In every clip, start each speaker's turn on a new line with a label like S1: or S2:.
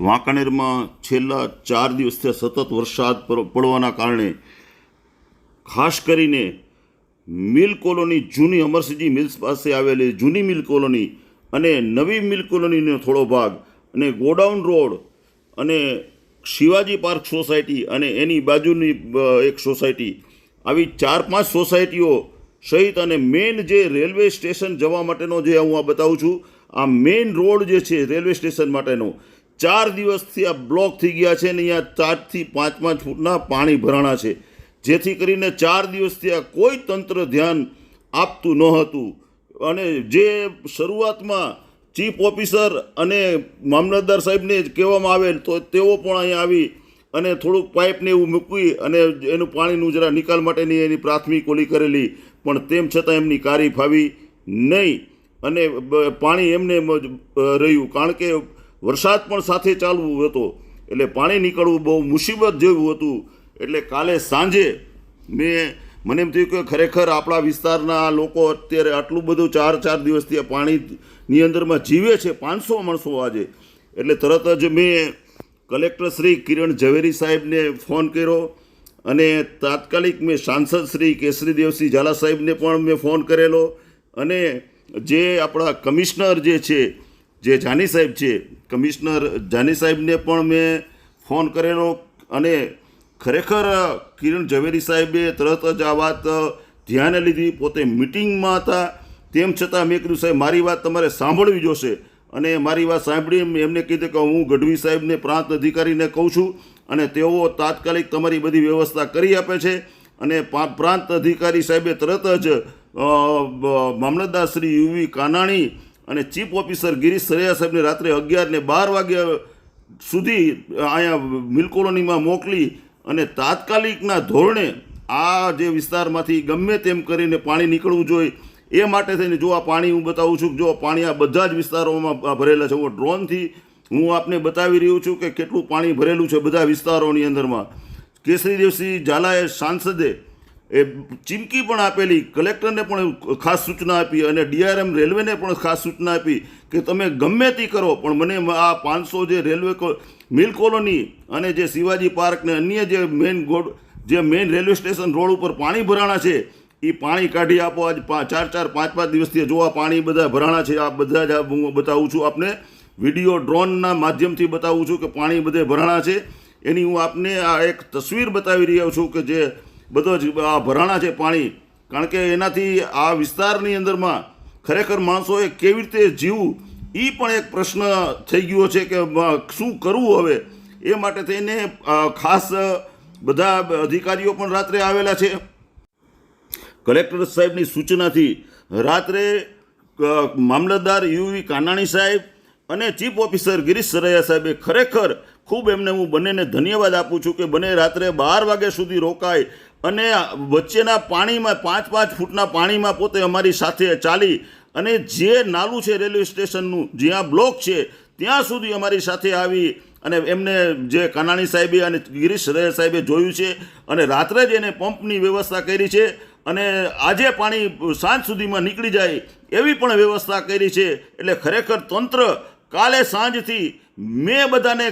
S1: વાંકાનેરમાં છેલ્લા ચાર દિવસથી સતત વરસાદ પડવાના કારણે ખાસ કરીને મિલ કોલોની જૂની અમરસિંહજી મિલ્સ પાસે આવેલી જૂની મિલ કોલોની અને નવી મિલ કોલોનીનો થોડો ભાગ અને ગોડાઉન રોડ અને શિવાજી પાર્ક સોસાયટી અને એની બાજુની એક સોસાયટી, આવી ચાર પાંચ સોસાયટીઓ સહિત અને મેઇન જે રેલવે સ્ટેશન જવા માટેનો જે હું આ બતાવું છું, આ મેઇન રોડ જે છે રેલવે સ્ટેશન માટેનો ચાર દિવસથી આ બ્લોક થઈ ગયા છે અને અહીંયા ચારથી પાંચ પાંચ ફૂટના પાણી ભરાણા છે. જેથી કરીને ચાર દિવસથી આ કોઈ તંત્ર ધ્યાન આપતું ન હતું. અને જે શરૂઆતમાં ચીફ ઓફિસર અને મામલતદાર સાહેબને જ કહેવામાં આવે તો તેઓ પણ અહીંયા આવી અને થોડુંક પાઇપને એવું મૂકવી અને એનું પાણીનું જરા નિકાલ માટેની એની પ્રાથમિક ઓલી કરેલી, પણ તેમ છતાં એમની કારી ફાવી નહીં. અને પાણી એમને રહ્યું. કારણ કે વરસાદ પણ સાથે ચાલવું હતો. એટલે પાણી નીકળવું બહુ મુસીબત જેવું હતું. એટલે કાલે સાંજે મેં, મને એમ થયું કે ખરેખર આપણા વિસ્તારના લોકો અત્યારે આટલું બધું ચાર ચાર દિવસથી પાણીની અંદરમાં જીવે છે, પાંચસો માણસો આજે. એટલે તરત જ મેં કલેક્ટર શ્રી કિરણ ઝવેરી સાહેબને ફોન કર્યો અને તાત્કાલિક મેં સાંસદ શ્રી કેસરી દેવસિંહ ઝાલા સાહેબને પણ મેં ફોન કરેલો અને જે આપણા કમિશનર જે છે જે જાની સાહેબ છે, કમિશનર જાની સાહેબને પણ મેં ફોન કરેલો અને ખરેખર કિરણ ઝવેરી સાહેબે તરત જ આ વાત ધ્યાને લીધી, પોતે મિટિંગમાં હતા. તેમ છતાં મેં કીધું, સાહેબ, મારી વાત તમારે સાંભળવી જોશે. અને મારી વાત સાંભળી એમને કીધું કે હું ગઢવી સાહેબને પ્રાંત અધિકારીને કહું છું અને તેઓ તાત્કાલિક તમારી બધી વ્યવસ્થા કરી આપે છે. અને પ્રાંત અધિકારી સાહેબે તરત જ મામલતદાર શ્રી યુવી કાનાણી અને ચીફ ઓફિસર ગિરીશ સરૈયા સાહેબને રાત્રે અગિયાર ને બાર વાગ્યા સુધી અહીંયા મિલ કોલોનીમાં મોકલી અને તાત્કાલિકના ધોરણે આ જે વિસ્તારમાંથી ગમે તેમ કરીને પાણી નીકળવું જોઈએ, એ માટે થઈને જો આ પાણી હું બતાવું છું જો પાણી આ બધા જ વિસ્તારોમાં ભરેલા છે. હું ડ્રોનથી હું આપને બતાવી રહ્યો છું કે કેટલું પાણી ભરેલું છે બધા વિસ્તારોની અંદરમાં. કેસરી દેવસિંહ ઝાલાએ સાંસદે એ ચીમકી પણ આપેલી, કલેક્ટરને પણ ખાસ સૂચના આપી અને ડીઆરએમ રેલવેને પણ ખાસ સૂચના આપી કે તમે ગમે તે કરો, પણ મને આ પાંચસો જે રેલવે મિલ કોલોની અને જે શિવાજી પાર્ક ને અન્ય જે મેઇન ગોડ, જે મેઇન રેલવે સ્ટેશન રોડ ઉપર પાણી ભરાણા છે એ પાણી કાઢી આપો. આજ ચાર ચાર, પાંચ પાંચ દિવસથી જો આ પાણી બધા ભરાણા છે, આ બધા જ હું બતાવું છું આપને. વીડિયો ડ્રોનના માધ્યમથી બતાવું છું કે પાણી બધે ભરાણા છે. એની હું આપને આ એક તસવીર બતાવી રહ્યો છું કે જે બધો જ, આ ભરાણા છે પાણી. કારણ કે એનાથી આ વિસ્તારની અંદરમાં ખરેખર માણસોએ કેવી રીતે જીવવું એ પણ એક પ્રશ્ન થઈ ગયો છે કે શું કરવું હવે? એ માટે થઈને ખાસ બધા અધિકારીઓ પણ રાત્રે આવેલા છે. કલેક્ટર સાહેબની સૂચનાથી રાત્રે મામલતદાર યુવી કાનાણી સાહેબ અને ચીફ ઓફિસર ગિરીશ સરૈયા સાહેબે ખરેખર ખૂબ એમને હું બંનેને ધન્યવાદ આપું છું કે બંને રાત્રે બાર વાગ્યા સુધી રોકાય અને વચ્ચેના પાણીમાં પાંચ પાંચ ફૂટના પાણીમાં પોતે અમારી સાથે ચાલી અને જે નાલું છે રેલવે સ્ટેશનનું, જ્યાં બ્લોક છે, ત્યાં સુધી અમારી સાથે આવી અને એમને જે કાનાણી સાહેબે અને ગિરીશ રહે સાહેબે જોયું છે અને રાત્રે જ એને પંપની વ્યવસ્થા કરી છે અને આજે પાણી સાંજ સુધીમાં નીકળી જાય એવી પણ વ્યવસ્થા કરી છે. એટલે ખરેખર તંત્ર કાલે સાંજથી મેં બધાને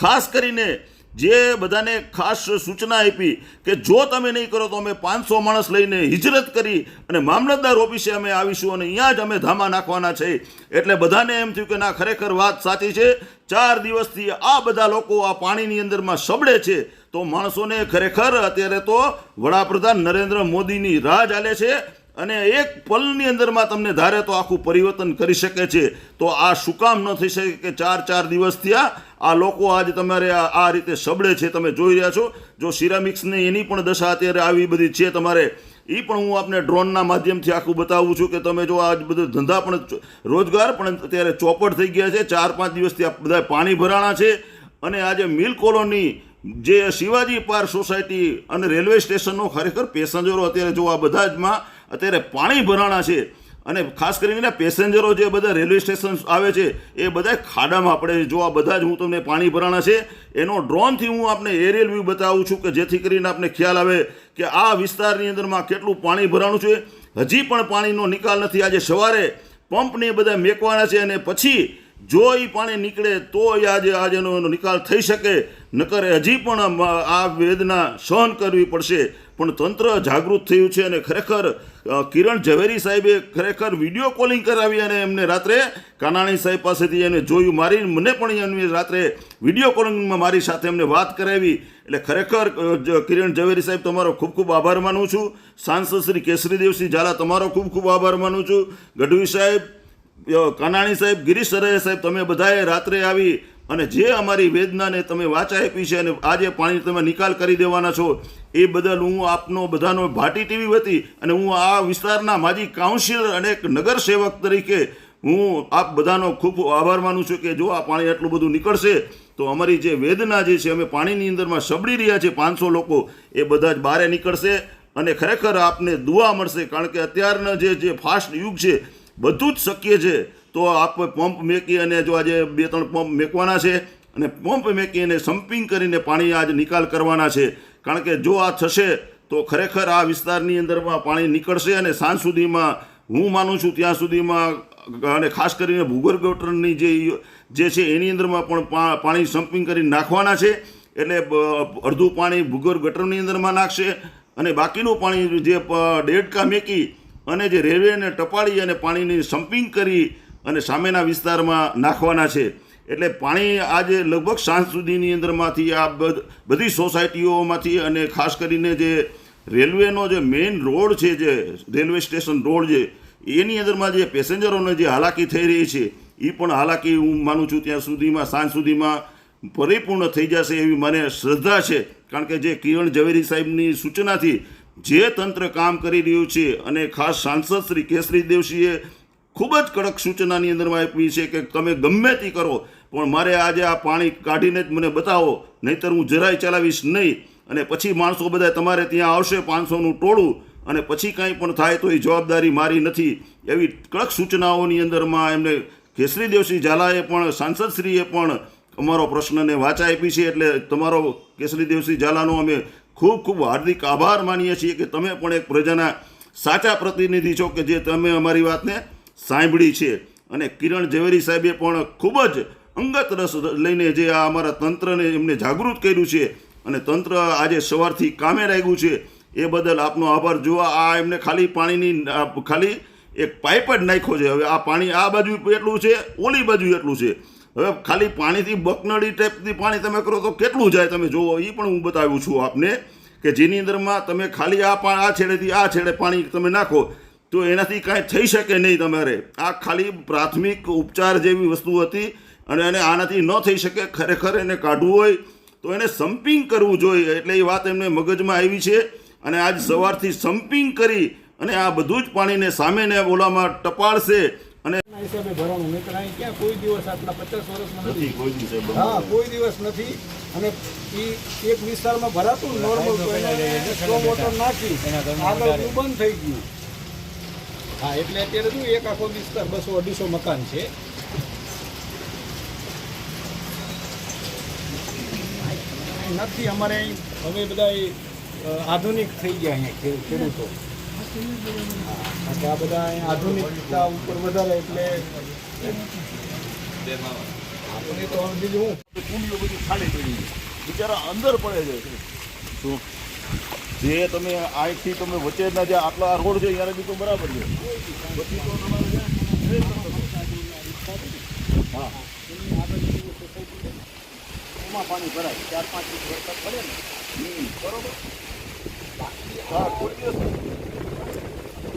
S1: ખાસ કરીને જે બધાને ખાસ સૂચના આપી કે જો તમે નહીં કરો તો અમે પાંચસો માણસ લઈને હિજરત કરી અને મામલતદાર ઓફિસે અમે આવીશું અને અહીંયા જ અમે ધામા નાખવાના છે. એટલે બધાને એમ થયું કે ના, ખરેખર વાત સાચી છે. ચાર દિવસથી આ બધા લોકો આ પાણીની અંદરમાં સબળે છે. તો માણસોને ખરેખર અત્યારે તો વડાપ્રધાન નરેન્દ્ર મોદીની રાહ ચાલે છે. અને એક પલની અંદરમાં તમને ધારે તો આખું પરિવર્તન કરી શકે છે. તો આ શું કામ ન થઈ શકે કે ચાર ચાર દિવસ થયા, આ લોકો આજે તમારે આ આ રીતે સબળે છે તમે જોઈ રહ્યા છો. જો સિરામિક્સની એની પણ દશા અત્યારે આવી બધી છે તમારે એ પણ હું આપને ડ્રોનના માધ્યમથી આખું બતાવું છું કે તમે જો આજ બધું ધંધા પણ રોજગાર પણ અત્યારે ચોપટ થઈ ગયા છે. ચાર પાંચ દિવસથી આ બધા પાણી ભરાણા છે. અને આજે મિલ કોલોની જે શિવાજી પાર્ક સોસાયટી અને રેલવે સ્ટેશનનો ખરેખર પેસેન્જરો અત્યારે જો આ બધા જમાં અત્યારે પાણી ભરાણા છે. અને ખાસ કરીને પેસેન્જરો જે બધા રેલવે સ્ટેશન આવે છે, એ બધા ખાડામાં છે જો આ બધા જ હું તમને પાણી ભરાણા છે, એનો ડ્રોનથી હું આપને એરિયલ વ્યૂ બતાવું છું કે જેથી કરીને આપને ખ્યાલ આવે કે આ વિસ્તારની અંદરમાં કેટલું પાણી ભરાણું છે. હજી પણ પાણીનો નિકાલ નથી. આજે સવારે પંપને બધા મેકવાના છે અને પછી જો એ પાણી નીકળે તો આજે આજે એનો નિકાલ થઈ શકે. નકર હજી પણ આ વેદના સહન કરવી પડશે. પણ તંત્ર જાગૃત થયું છે અને ખરેખર કિરણ ઝવેરી સાહેબે ખરેખર વીડિયો કોલિંગ કરાવી અને એમને રાત્રે કાનાણી સાહેબ પાસેથી એને જોયું મારી મને પણ એમને રાત્રે વીડિયો કોલિંગમાં મારી સાથે એમને વાત કરાવી. એટલે ખરેખર કિરણ ઝવેરી સાહેબ, તમારો ખૂબ ખૂબ આભાર માનું છું. સાંસદ શ્રી કેસરીદેવસિંહ ઝાલા, તમારો ખૂબ ખૂબ આભાર માનું છું. ગઢવી સાહેબ કાનાણી સાહેબ, ગિરીશ સરૈયા સાહેબ, તમે બધાએ રાત્રે આવી અને જે અમારી વેદનાને તમે વાચા આપી છે અને આજે પાણી તમે નિકાલ કરી દેવાના છો એ બદલ હું આપનો બધાનો ભાટી ટીવી વતી અને હું આ વિસ્તારના માજી કાઉન્સિલર અને એક નગર તરીકે હું આપ બધાનો ખૂબ આભાર માનું છું કે જો આ પાણી આટલું બધું નીકળશે, તો અમારી જે વેદના જે છે, અમે પાણીની અંદરમાં સબડી રહ્યા છે પાંચસો લોકો એ બધા જ બહારે નીકળશે અને ખરેખર આપને દુઆ મળશે, કારણ કે અત્યારના જે જે ફાસ્ટ યુગ છે, બધું જ શક્ય છે. તો આપ પંપ મેકી અને જો આજે બે ત્રણ પંપ મેકવાના છે અને પંપ મેકી અને સમ્પિંગ કરીને પાણી આજ નિકાલ કરવાના છે. કારણ કે જો આ થશે, તો ખરેખર આ વિસ્તારની અંદરમાં પાણી નીકળશે અને સાંજ સુધીમાં, હું માનું છું ત્યાં સુધીમાં, અને ખાસ કરીને ભૂગર્ભ ગટરની જે જે છે, એની અંદરમાં પણ પાણી સમ્પિંગ કરી નાખવાના છે. એટલે અડધું પાણી ભૂગર્ભ ગટરની અંદરમાં નાખશે અને બાકીનું પાણી જે દેડકા મેકી અને જે રેલવેને ટપાળી અને પાણીની સમ્પિંગ કરી અને સામેના વિસ્તારમાં નાખવાના છે. એટલે પાણી આજે લગભગ સાંજ સુધીની અંદરમાંથી આ બધ- સોસાયટીઓમાંથી અને ખાસ કરીને જે રેલવેનો જે મેઇન રોડ છે, જે રેલવે સ્ટેશન રોડ છે એની અંદરમાં જે પેસેન્જરોને જે હાલાકી થઈ રહી છે એ પણ હાલાકી હું માનું છું ત્યાં સુધીમાં, સાંજ સુધીમાં પરિપૂર્ણ થઈ જશે એવી મને શ્રદ્ધા છે. કારણ કે જે કિરણ ઝવેરી સાહેબની સૂચનાથી જે તંત્ર કામ કરી રહ્યું છે અને ખાસ સાંસદ શ્રી કેસરી દેવસિંહે ખૂબ જ કડક સૂચનાની અંદરમાં આપી છે કે તમે ગમે તે કરો પણ મારે આજે આ પાણી કાઢીને જ મને બતાવો, નહીતર હું જરાય ચલાવીશ નહીં. અને પછી માણસો બધા તમારે ત્યાં આવશે પાંચસોનું ટોળું, અને પછી કાંઈ પણ થાય તો એ જવાબદારી મારી નથી. એવી કડક સૂચનાઓની અંદરમાં એમને કેસરી દેવસિંહ ઝાલાએ પણ, સાંસદશ્રીએ પણ અમારો પ્રશ્નને વાચા આપી છે. એટલે તમારો કેસરી દેવસિંહ ઝાલાનો અમે ખૂબ ખૂબ હાર્દિક આભાર માનીએ છીએ કે તમે પણ એક પ્રજાના સાચા પ્રતિનિધિ છો કે જે તમે અમારી વાતને સાંભળી છે. અને કિરણ ઝવેરી સાહેબે પણ ખૂબ જ અંગત રસ લઈને જે આ અમારા તંત્રને એમને જાગૃત કર્યું છે અને તંત્ર આજે સવારથી કામે લાગ્યું છે, એ બદલ આપનો આભાર. જોવા આ એમને ખાલી પાણીની ખાલી એક પાઇપ જ નાખ્યો છે. હવે આ પાણી આ બાજુ એટલું છે, ઓલી બાજુ એટલું છે. હવે ખાલી પાણીથી બકનળી ટાઈપથી પાણી તમે કરો તો કેટલું જાય તમે જુઓ એ પણ હું બતાવું છું આપને કે જેની અંદરમાં તમે ખાલી આ પા, આ છેડેથી આ છેડે પાણી તમે નાખો, તો એનાથી કાંઈ થઈ શકે નહીં તમારે. આ ખાલી પ્રાથમિક ઉપચાર જેવી વસ્તુ હતી અને એને આનાથી ન થઈ શકે ખરેખર એને કાઢવું હોય તો એને સમ્પિંગ કરવું જોઈએ. એટલે એ વાત એમને મગજમાં આવી છે. અને આજ સવારથી સમ્પિંગ કરી અને આ બધું જ પાણીને સામેને ઓલામાં ટપાળશે અને
S2: હિસાબે ભરવાનું. નહીંતર અહીં ક્યાં કોઈ દિવસ આટલા પચાસ વર્ષમાં નથી.
S1: કોઈ દિવસે
S2: હા કોઈ દિવસ નથી. અને એ એક વિસ્તારમાં ભરાતું નોર્મલ સ્લો મોટર નાખી. આગળ બંધ થઈ ગયું. હા એટલે અત્યારે શું એક આખો વિસ્તાર બસો અઢીસો મકાન છે અહીં નથી, અમારે હવે બધા આધુનિક થઈ ગયા અહીંયા ખેડૂતો. આ બધા આધુનિકતા ઉપર વધારે એટલે આપણે તો બીજું હું
S1: કુંડીઓ બધું ખાલી પડી. બિચારા અંદર પડે છે. શું? જે તમે અહીંથી તમે વચ્ચેના જે આટલા રોડ છે યાર બી તો બરાબર છે. પછી હા.
S2: એમાં પાણી ભરાય ચાર પાંચ ઇંચ વરસાદ પડે ને.
S1: હમ.
S2: બરોબર?
S1: હા કોઈ દિવસ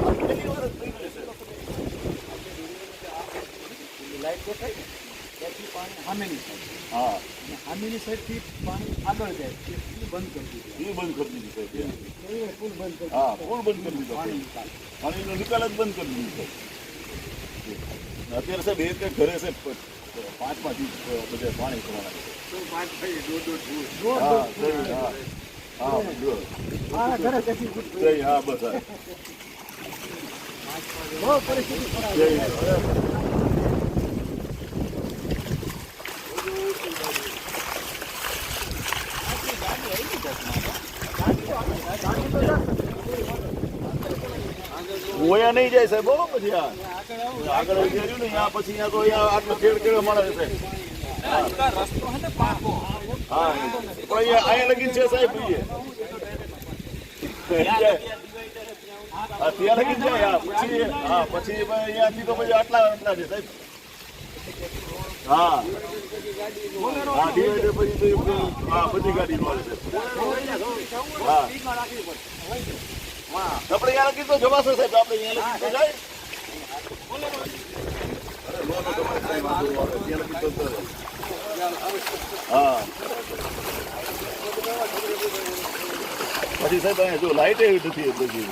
S1: આ પહેલી વાર જ થઈ જશે
S2: લાઈટ દેખાય ને ત્યાંથી પાણી સામેની સાઈડ.
S1: હા.
S2: અને સામેની સાઈડથી પાણી આગળ જાય એ પુલ બંધ કરી દીધું.
S1: એ બંધ કરી દીધી સાહેબ
S2: એ પુલ બંધ કરી
S1: હા પૂલ બંધ કરી દીધો.
S2: પાણી નિકાલ
S1: પાણીનો નિકાલ જ બંધ કરી દીધો અત્યારે સાહેબ એક એક ઘરે સાહેબ પાંચ પાંચ ઇંચ બધે પાણી કરવાના છે. ઓયા નહીં જાય સાહેબ બહુ પછી આગળ આગળ ઉતર્યું ને પછી તો આટલો ખેડ કેળો માણસ છે
S2: હે
S1: પણ અહીંયા લગી છે, સાહેબ ત્યાં લગીન છે હા પછી અહીંયાથી તો પછી આટલા આટલા છે સાહેબ હા પછી હા બધી ગાડી હા આપણે અહીંયા લગીન તો જવાશે સાહેબ હા. પછી સાહેબ અહીંયા જો લાઈટ એવી નથી બધી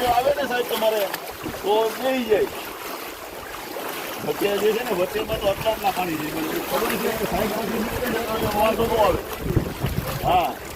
S1: જો આવે ને સાહેબ તમારે, તો લઈ જાય. અત્યારે જે છે ને વચ્ચેમાં તો આટલા પાણી છે ખબર છે સાહેબ આવે. હા.